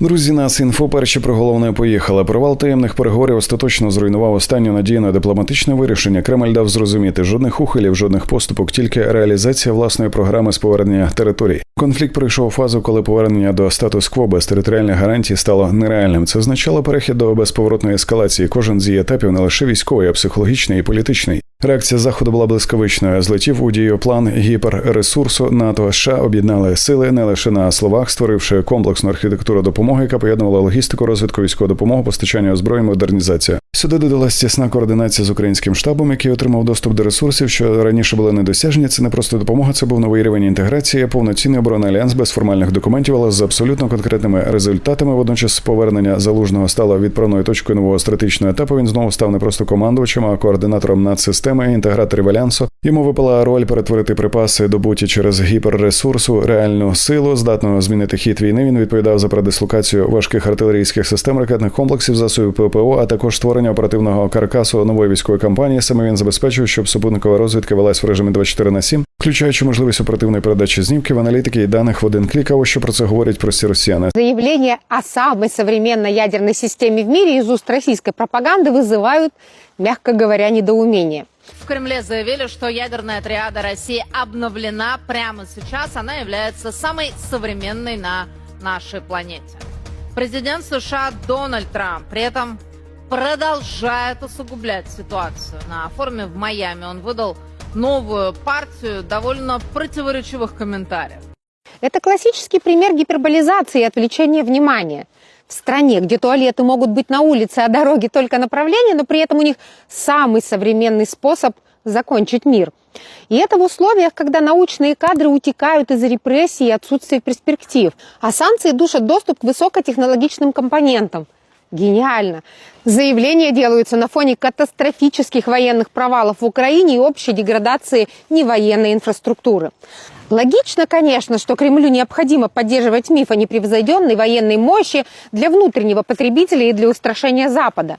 Друзі, нас інфо перші про головне поїхали. Провал таємних переговорів остаточно зруйнував останню надію на дипломатичне вирішення. Кремль дав зрозуміти жодних ухилів, жодних поступок, тільки реалізація власної програми з повернення територій. Конфлікт пройшов фазу, коли повернення до статус-кво без територіальних гарантій стало нереальним. Це означало перехід до безповоротної ескалації. Кожен з її етапів не лише військовий, а психологічний і політичний. Реакція заходу була блискавичною. Злетів у дію план гіперресурсу НАТО США об'єднали сили не лише на словах, створивши комплексну архітектуру допомоги, яка поєднувала логістику, розвитку військової допомоги, постачання озброєнь, модернізація. Сюди додалась тісна координація з українським штабом, який отримав доступ до ресурсів, що раніше були недосяжні. Це не просто допомога, це був новий рівень інтеграції, повноцінний оборонний альянс без формальних документів, але з абсолютно конкретними результатами. Водночас повернення залужного стало відправною точкою нового стратегічного етапу. Він знову став не просто командувачем, а координатором нацсистеми, інтеграторів альянсу. Йому випала роль перетворити припаси, добуті через гіперресурсу, реальну силу, здатного змінити хід війни. Він відповідав за передислокацію важких артилерійських систем, ракетних комплексів, засобів ППО, а також створення оперативного каркасу нової військової кампанії. Саме він забезпечив, щоб супутникова розвідка велась в режимі 24 на 7, включаючи можливість оперативної передачі знімків, аналітики і даних в один клік. А ось що про це говорять прості росіяни. Заявления о самой современной ядерной системе в мире из уст российской пропаганды вызывают, мягко говоря, недоумение. В Кремле заявили, что ядерная триада России обновлена прямо сейчас. Она является самой современной на нашей планете. Президент США Дональд Трамп при этом продолжает усугублять ситуацию. На форуме в Майами он выдал новую партию довольно противоречивых комментариев. Это классический пример гиперболизации и отвлечения внимания. В стране, где туалеты могут быть на улице, а дороги только направление, но при этом у них самый современный способ закончить мир. И это в условиях, когда научные кадры утекают из-за репрессий и отсутствия перспектив, а санкции душат доступ к высокотехнологичным компонентам. Гениально. Заявления делаются на фоне катастрофических военных провалов в Украине и общей деградации невоенной инфраструктуры. Логично, конечно, что Кремлю необходимо поддерживать миф о непревзойденной военной мощи для внутреннего потребителя и для устрашения Запада.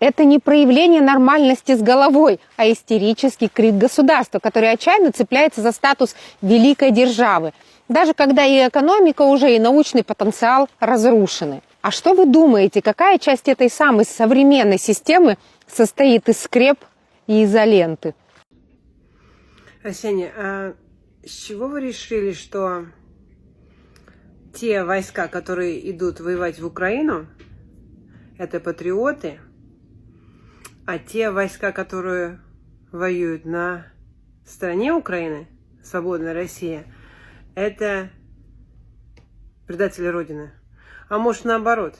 Это не проявление нормальности с головой, а истерический крик государства, которое отчаянно цепляется за статус великой державы, даже когда и экономика уже, и научный потенциал разрушены. А что вы думаете, какая часть этой самой современной системы состоит из скреп и изоленты? Арсений, а с чего вы решили, что те войска, которые идут воевать в Украину, это патриоты, а те войска, которые воюют на стороне Украины, свободная Россия, это предатели Родины? А может наоборот?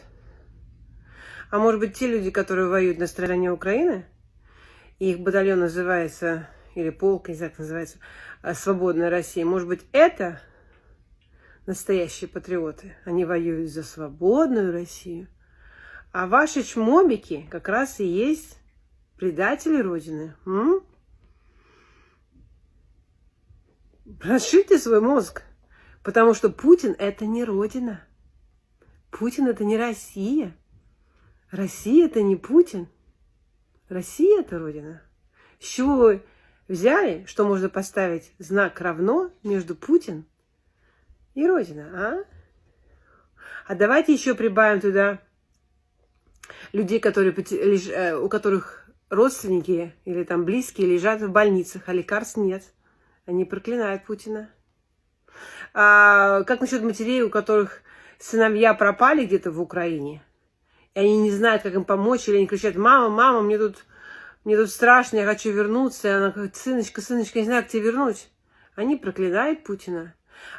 А может быть те люди, которые воюют на стороне Украины, их батальон называется, или полк, не знаю, как называется, а, Свободная Россия, может быть это настоящие патриоты? Они воюют за свободную Россию. А ваши чмобики как раз и есть предатели Родины. М? Расширьте свой мозг, потому что Путин это не Родина. Путин это не Россия. Россия это не Путин. Россия это Родина. С чего вы взяли, что можно поставить знак равно между Путин и Родина, а? А давайте еще прибавим туда людей, которые, э, у которых родственники или там близкие лежат в больницах, а лекарств нет. Они проклинают Путина. А как насчет матерей, у которых сыновья пропали где-то в Украине, и они не знают, как им помочь, или они кричат, мама, мама, мне тут, мне тут страшно, я хочу вернуться. И она говорит, сыночка, сыночка, я не знаю, как тебя вернуть. Они проклинают Путина.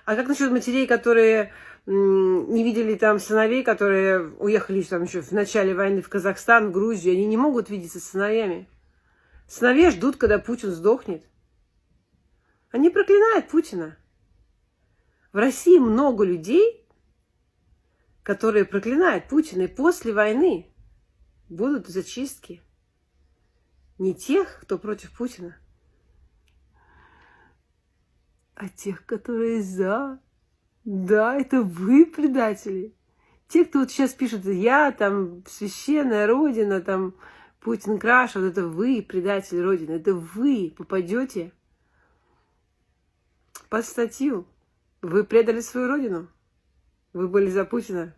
А как насчет матерей, которые не видели там сыновей, которые уехали там еще в начале войны в Казахстан, в Грузию, они не могут видеться с сыновьями. Сыновья ждут, когда Путин сдохнет. Они проклинают Путина. В России много людей, которые проклинают Путина, и после войны будут зачистки. Не тех, кто против Путина, а тех, которые за. Да, это вы предатели. Те, кто вот сейчас пишет, я там священная Родина, там Путин краш, вот это вы предатели Родины, это вы попадете под статью. Вы предали свою Родину. Вы были за Путина.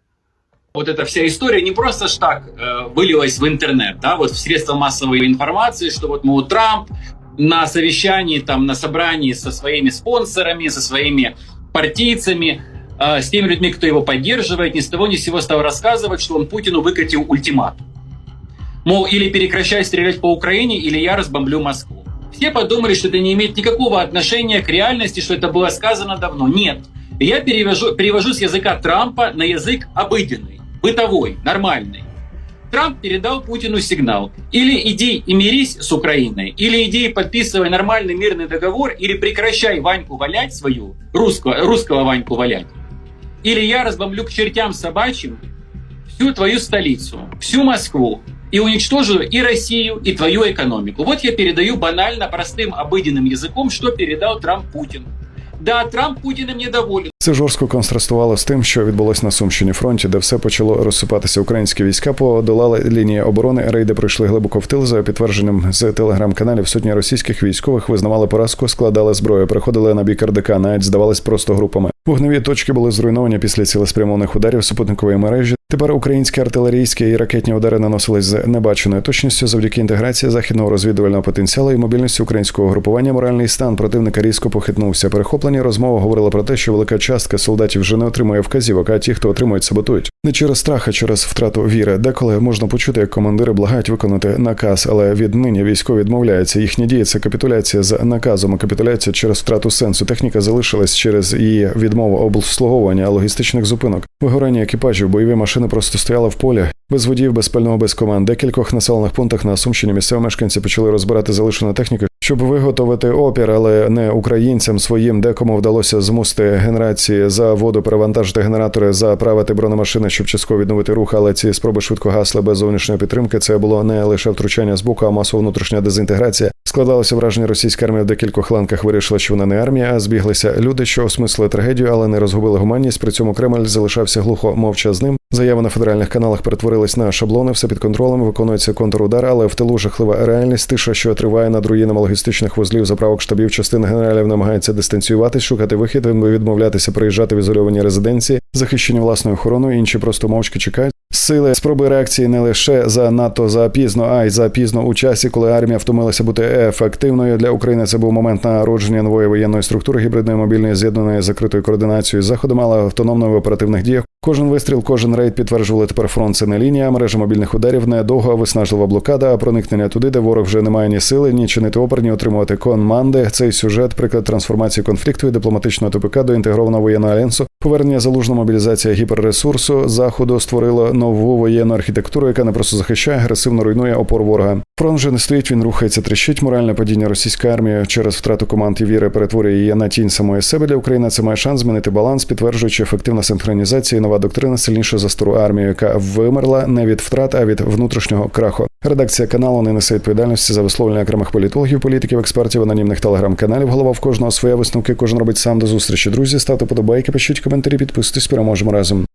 Вот эта вся история не просто ж так э, вылилась в интернет, да, вот в средства массовой информации, что вот, мол, Трамп на совещании, там, на собрании со своими спонсорами, со своими партийцами, э, с теми людьми, кто его поддерживает, ни с того ни с сего стал рассказывать, что он Путину выкатил ультиматум. Мол, или прекращай стрелять по Украине, или я разбомблю Москву. Все подумали, что это не имеет никакого отношения к реальности, что это было сказано давно. Нет. Я перевожу, перевожу с языка Трампа на язык обыденный, бытовой, нормальный. Трамп передал Путину сигнал. Или иди и мирись с Украиной, или иди и подписывай нормальный мирный договор, или прекращай Ваньку валять свою, русского, русского Ваньку валять. Или я разбомблю к чертям собачьим всю твою столицу, всю Москву, и уничтожу и Россию, и твою экономику. Вот я передаю банально, простым, обыденным языком, что передал Трамп Путин. Да, Трамп Путиным недоволен. Це жорстко контрастувало з тим, що відбулось на Сумщині фронті, де все почало розсипатися. Українські війська подолали лінії оборони. Рейди пройшли глибоко в тил. За підтвердженням з телеграм-каналів сотні російських військових визнавали поразку, складали зброю, приходили на бік РДК, навіть здавались просто групами. Вогневі точки були зруйновані після цілеспрямованих ударів супутникової мережі. Тепер українські артилерійські і ракетні удари наносились з небаченою точністю завдяки інтеграції західного розвідувального потенціалу і мобільності українського групування. Моральний стан противника різко похитнувся. Перехоплені розмови говорили про те, що велика частка солдатів вже не отримує вказівок, а ті, хто отримують, саботують. Не через страх, а через втрату віри. Деколи можна почути, як командири благають виконати наказ, але віднині військові відмовляються. Їхні дії це капітуляція з наказом, а капітуляція через втрату сенсу. Техніка залишилась через її відмову обслуговування логістичних зупинок. Вигорання екіпажів, бойові машини просто стояли в полі. Без водіїв, без пального, без команд. Декількох населених пунктах на Сумщині місцеві мешканці почали розбирати залишену техніку, щоб виготовити опір, але не українцям своїм, декому вдалося змусити генерації за воду перевантажити генератори, заправити бронемашини, щоб частково відновити рух. Але ці спроби швидко гасли без зовнішньої підтримки. Це було не лише втручання з боку, а масова внутрішня дезінтеграція. Складалося враження, російська армія в декількох ланках вирішила, що вона не армія, а збіглися люди, що осмислили трагедію, але не розгубили гуманність. При цьому Кремль залишався глухо мовчазним. Заяви на федеральних каналах перетворились на шаблони, все під контролем, виконується контрудар, але в тилу жахлива реальність, тиша, що триває над руїнами логістичних вузлів, заправок штабів, частина генералів намагається дистанціюватись, шукати вихід, відмовлятися приїжджати в ізольовані резиденції, захищені власною охороною, інші просто мовчки чекають. Сили спроби реакції не лише занадто запізно, а й запізно у часі, коли армія втомилася бути ефективною для України. Це був момент народження нової воєнної структури гібридної мобільної з'єднаної закритою координацією заходу заходом, але автономною в оперативних діях. Кожен вистріл, кожен рейд підтверджували тепер фронт це не лінія, мережа мобільних ударів не довга, виснажлива блокада, а проникнення туди, де ворог вже не має ні сили, ні чинити опір, ні отримувати команди. Цей сюжет, приклад трансформації конфлікту і дипломатичного ТПК до інтегрованого воєнного альянсу. Повернення залужна мобілізація гіперресурсу заходу створило нову воєнну архітектуру, яка не просто захищає, агресивно руйнує опор ворога. Фронт вже не стоїть, він рухається, тріщить. Моральне падіння російської армії через втрату команд і віри перетворює її на тінь самої себе для України. Це має шанс змінити баланс, підтверджуючи ефективна синхронізація нова доктрина сильніша за стару армію, яка вимерла не від втрат, а від внутрішнього краху. Редакція каналу не несе відповідальності за висловлення окремих політологів, політиків, експертів, анонімних телеграм-каналів. Голова в кожного своє висновки. Кожен робить сам до зустрічі. Друзі, ставте подобайки, пишіть коментарі, підписуйтесь, переможемо разом.